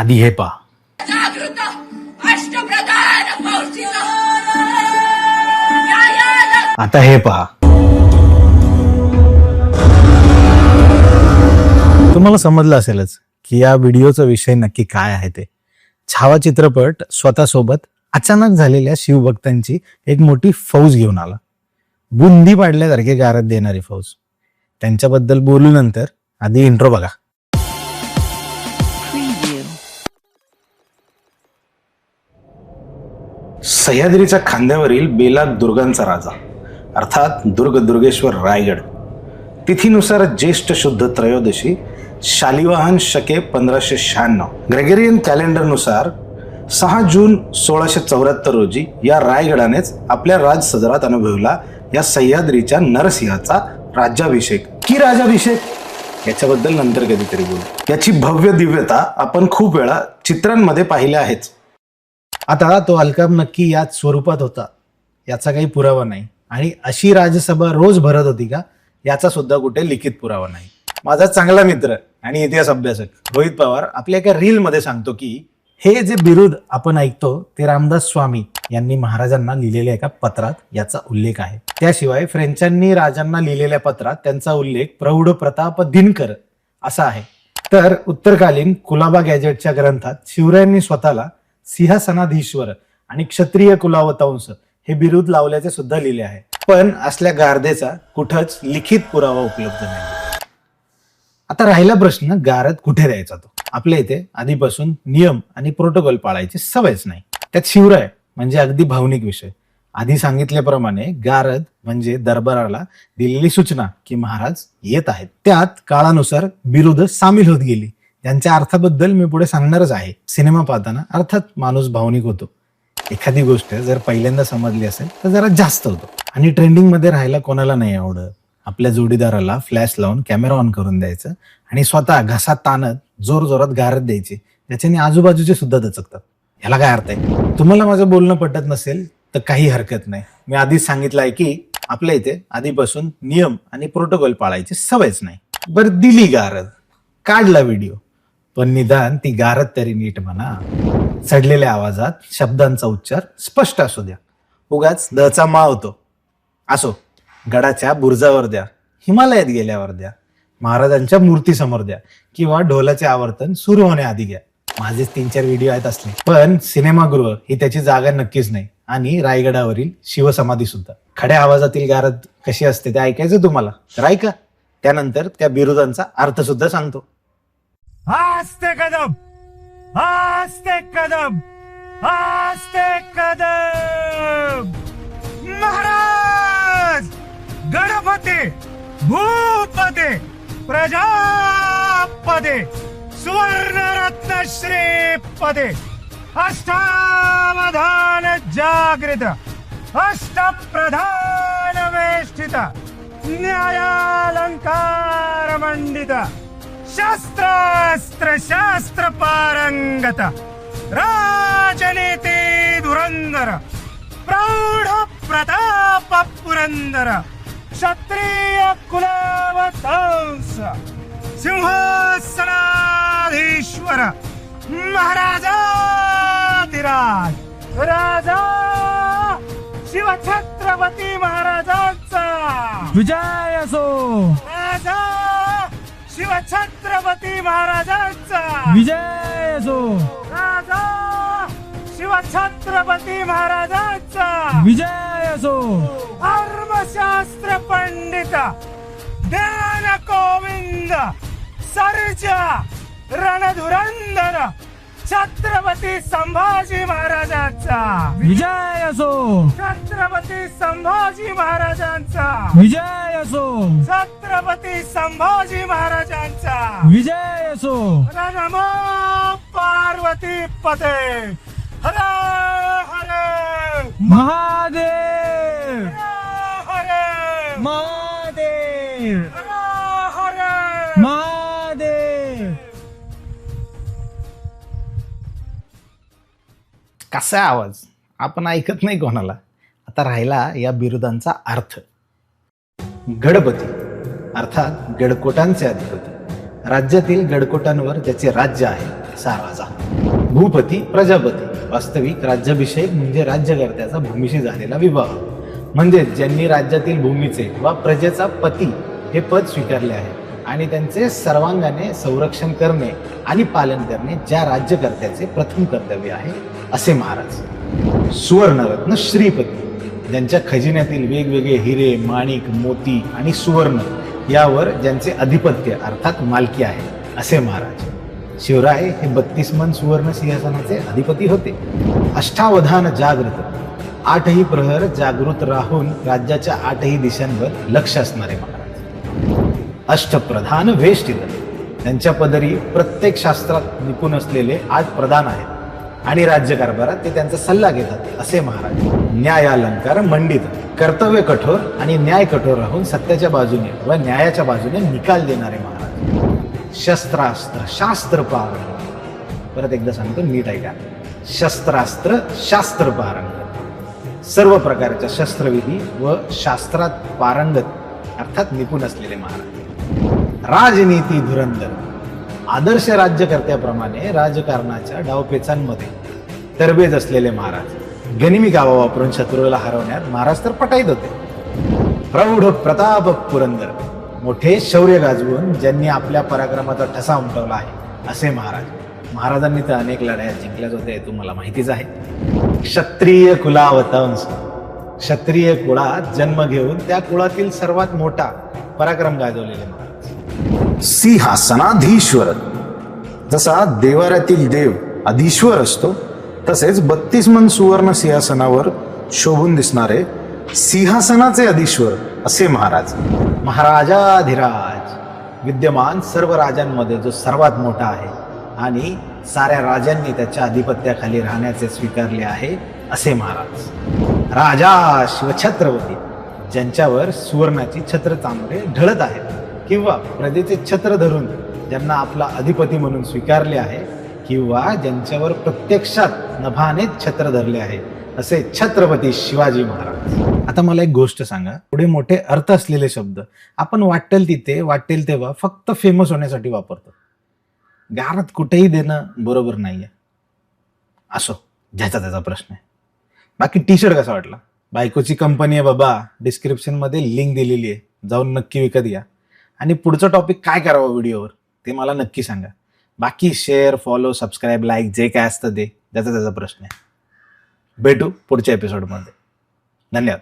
आधी हे न्यायाला आता हे पहा. तुम्हाला समजलं असेलच की या व्हिडिओचा विषय नक्की काय आहे ते. छावा चित्रपट स्वतःसोबत अचानक झालेल्या शिवभक्तांची एक मोठी फौज घेऊन आला. बुंदी पाडल्यासारखे गारद देणारी फौज. त्यांच्याबद्दल बोलू नंतर आधी इंट्रो बघा. सह्याद्रीच्या खांद्यावरील बेलाग दुर्गांचा राजा अर्थात दुर्ग दुर्गेश्वर रायगड. तिथीनुसार ज्येष्ठ शुद्ध त्रयोदशी शालिवाहन शके पंधराशे शहाण्णव. ग्रेगेरियन कॅलेंडरनुसार सहा जून सोळाशे चौऱ्याहत्तर रोजी या रायगडानेच आपल्या राजसदरात अनुभवला या सह्याद्रीच्या नरसिंहाचा राज्याभिषेक. की राजाभिषेक याच्याबद्दल नंतर कधीतरी बोलू. याची भव्य दिव्यता आपण खूप वेळा चित्रांमध्ये पाहिल्या आहेच आता तो अलकाम नक्की याच स्वरूपात होता. याचा काही पुरावा नाही. आणि अशी राजसभा रोज भरत होती का याचा सुद्धा कुठे लिखित पुरावा नाही. माझा चांगला मित्र आणि इतिहास अभ्यासक रोहित पवार आपल्या एका रीलमध्ये सांगतो की हे जे बिरुद आपण ऐकतो ते रामदास स्वामी यांनी महाराजांना लिहिलेल्या एका पत्रात याचा उल्लेख आहे. त्याशिवाय फ्रेंचांनी राजांना लिहिलेल्या पत्रात त्यांचा उल्लेख प्रौढ प्रताप दिनकर असा आहे. तर उत्तरकालीन कुलाबा गॅजेटच्या ग्रंथात शिवरायांनी स्वतःला सिंहासनाधीश्वर आणि क्षत्रिय कुलावतांश हे बिरुद लावल्याचे सुद्धा लिहिले आहे. पण असल्या गारदेचा कुठंच लिखित पुरावा उपलब्ध नाही. आता राहिला प्रश्न गारद कुठे द्यायचा तो? आपल्या इथे आधीपासून नियम आणि प्रोटोकॉल पाळायची सवयच नाही. त्यात शिवराय म्हणजे अगदी भावनिक विषय. आधी सांगितल्याप्रमाणे गारद म्हणजे दरबाराला दिलेली सूचना की महाराज येत आहेत. त्यात काळानुसार बिरुद सामील होत गेली. त्यांच्या अर्थाबद्दल मी पुढे सांगणारच आहे. सिनेमा पाहताना अर्थात माणूस भावनिक होतो. एखादी गोष्ट जर पहिल्यांदा समजली असेल तर जरा जास्त होतो. आणि ट्रेंडिंगमध्ये राहायला कोणाला नाही आवडत. आपल्या जोडीदाराला फ्लॅश लावून कॅमेरा ऑन करून द्यायचं आणि स्वतः घसा ताणत जोर जोरात गारत द्यायची. त्याच्याने आजूबाजूचे सुद्धा दचकतात. ह्याला काय अर्थ आहे? तुम्हाला माझं बोलणं पटत नसेल तर काही हरकत नाही. मी आधीच सांगितलं आहे की आपल्या इथे आधीपासून नियम आणि प्रोटोकॉल पाळायची सवयच नाही. बरं दिली गारद काढला व्हिडिओ. पण निदान ती गारद तरी नीट म्हणा. चढलेल्या आवाजात शब्दांचा उच्चार स्पष्ट असू द्या. उगाच दचा मा होतो. असो गडाच्या बुर्जावर द्या हिमालयात गेल्यावर द्या महाराजांच्या मूर्तीसमोर द्या किंवा ढोलाचे आवर्तन सुरू होण्याआधी घ्या. माझेच तीन चार व्हिडिओ आहेत असले. पण सिनेमागृह ही त्याची जागा नक्कीच नाही. आणि रायगडावरील शिवसमाधी सुद्धा खड्या आवाजातील गारद कशी असते ते ऐकायचं तुम्हाला? तर ऐका. त्यानंतर त्या बिरुदांचा अर्थ सुद्धा सांगतो. आस्ते कदम आस्ते कदम आस्ते कदम। महाराज गणपते भूपते प्रजापते सुवर्णरत्न श्रीपदे अष्टावधान जागृत अष्टप्रधान वेष्टित न्यायालंकार शस्त्रास्त्र शास्त्र पारंगत राजनीती धुरंधर प्रौढ प्रताप पुरंदर। क्षत्रिय कुलवंश सिंहासनाधीश्वर। महाराजाधिराज राजा शिवछत्रपती महाराजांचा। विजय असो। शिवछत्रपती महाराजांचा. विजय असो. राजा शिवछत्रपती महाराजांचा. विजय असो. धर्मशास्त्र पंडित ज्ञान गोविंद सर्जा रणधुरंदर छत्रपती संभाजी महाराजांचा. विजय असो. छत्रपती संभाजी महाराजांचा. विजय असो. छत्रपती संभाजी महाराजांचा. विजय असो. नमो पार्वती पते. हर हर. महादेव. हर. महादेव. कसा आवाज. आपण ऐकत नाही कोणाला. आता राहिला या बिरुदांचा अर्थ. गडपती अर्थात गडकोटांचे अधिपती. राज्यातील गडकोटांवर ज्याचे राज्य आहे असा राजा भूपती प्रजापती. वास्तविक राज्याभिषेक म्हणजे राज्यकर्त्याचा भूमीशी झालेला विवाह. म्हणजे ज्यांनी राज्यातील भूमीचे वा प्रजेचा पती हे पद स्वीकारले आहे आणि त्यांचे सर्वांगाने संरक्षण करणे आणि पालन करणे ज्या राज्यकर्त्याचे प्रथम कर्तव्य आहे असे महाराज. सुवर्णरत्न श्रीपती ज्यांच्या खजिन्यातील वेगवेगळे हिरे माणिक मोती आणि सुवर्ण यावर ज्यांचे अधिपत्य अर्थात मालकी आहे असे महाराज. शिवराय हे बत्तीस मन सुवर्ण सिंहासनाचे अधिपती होते. अष्टावधान जागृत. आठही प्रहर जागृत राहून राज्याच्या आठही दिशांवर लक्ष असणारे महाराज. अष्टप्रधान वेष्टित त्यांच्या पदरी प्रत्येक शास्त्रात निपुण असलेले आठ प्रधान आहेत. आणि राज्यकारभारात ते त्यांचा सल्ला घेतात असे महाराज. न्यायालंकार मंडित कर्तव्य कठोर आणि न्याय कठोर राहून सत्याच्या बाजूने व न्यायाच्या बाजूने निकाल देणारे महाराज. शस्त्रास्त्र शास्त्र पारंगत. परत एकदा सांगतो नीट ऐका. शस्त्रास्त्र शास्त्र पारंगत. सर्व प्रकारच्या शस्त्रविधी व शास्त्रात पारंगत अर्थात निपुण असलेले महाराज. राजनीती धुरंधर. आदर्श राज्यकर्त्याप्रमाणे राजकारणाच्या डावपेचांमध्ये तरबेज असलेले महाराज. गनिमी गावा वापरून शत्रूला हरवण्यात महाराज तर पटाईत होते. प्रौढ प्रताप पुरंदर मोठे शौर्य गाजवून ज्यांनी आपल्या पराक्रमाचा ठसा उमटवला आहे असे महाराज. महाराजांनी तर अनेक लढाया जिंकल्याच होत्या हे तुम्हाला माहितीच आहे. क्षत्रिय कुलावतंस क्षत्रिय कुळात जन्म घेऊन त्या कुळातील सर्वात मोठा पराक्रम गाजवलेले महाराज. सिंहासनाधीश्वर. जसा देवाऱ्यातील देव अधीश्वर असतो तसेच बत्तीस मन सुवर्ण सिंहासनावर शोभून दिसणारे सिंहासनाचे अधीश्वर असे महाराज. महाराजाधिराज विद्यमान सर्व राजांमध्ये जो सर्वात मोठा आहे आणि साऱ्या राजांनी त्याच्या अधिपत्याखाली राहण्याचे स्वीकारले आहे असे महाराज. राजा शिवछत्रपती ज्यांच्यावर सुवर्णाची छत्र चांबरे ढळत आहेत. किंवा प्रजेचे छत्र धरून ज्यांना आपला अधिपती म्हणून स्वीकारले आहे किंवा ज्यांच्यावर प्रत्यक्षात नभानेच छत्र धरले आहे असे छत्रपती शिवाजी महाराज. आता मला एक गोष्ट सांगा. पुढे मोठे अर्थ असलेले शब्द आपण वाटेल तिथे वाटेल तेव्हा फक्त फेमस होण्यासाठी वापरतो. गारात कुठेही देणं बरोबर नाहीये. असो ज्याचा त्याचा प्रश्न आहे. बाकी टी शर्ट कसा वाटला? बायकोची कंपनी आहे बाबा. डिस्क्रिप्शनमध्ये लिंक दिलेली आहे. जाऊन नक्की विकत घ्या. आणि पुढचं टॉपिक काय करावं व्हिडिओवर ते मला नक्की सांगा. बाकी शेअर फॉलो सबस्क्राईब लाईक जे काय असतं ते ज्याचा त्याचा प्रश्न आहे. भेटू पुढच्या एपिसोडमध्ये धन्यवाद.